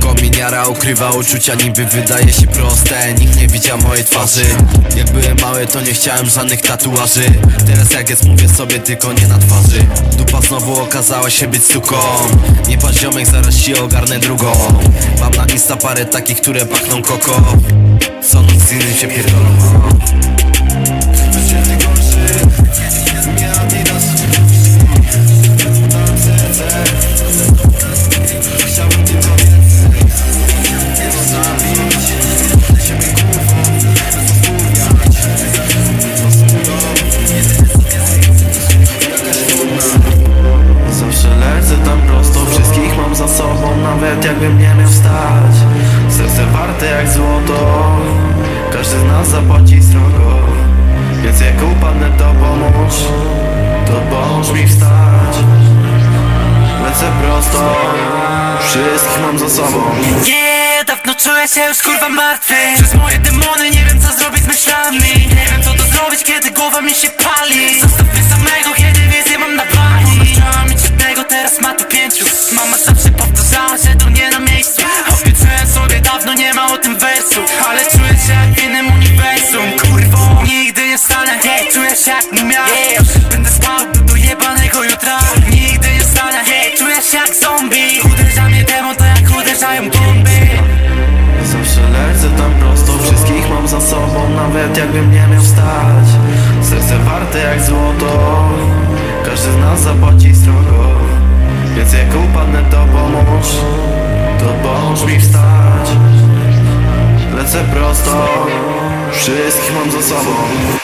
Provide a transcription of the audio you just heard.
Kominiara ukrywa uczucia niby wydaje się proste. Nikt nie widział mojej twarzy. Jak byłem mały to nie chciałem żadnych tatuaży. Teraz jak jest mówię sobie tylko nie na twarzy. Dupa znowu okazała się być suką. Nie patrz ziomek zaraz ci ogarnę drugą. Mam na insta parę takich które pachną koko. Co noc innym się pierdolą Nawet jakbym nie miał wstać Serce warte jak złoto Każdy z nas zapłaci srogo. Więc jak upadnę to pomóż To pomóż mi wstać. Lecę prosto Wszystkich mam za sobą. Nie, dawno czuję się już kurwa martwy. Przez moje demony nie wiem co zrobić z myślami. Nie wiem co to zrobić kiedy głowa mi się czuję się jak mumia. Będę spał do, jebanego jutra. Nigdy nie stanę Hej, czuję się jak zombie. Uderza mnie demon, to jak uderzają bomby. Zawsze lecę tam prosto, wszystkich mam za sobą Nawet jakbym nie miał wstać. Serce warte jak złoto. Każdy z nas zapłaci srogo. Więc jak upadnę to pomóż. To pomóż mi wstać. Lecę prosto. Wszystkich mam za sobą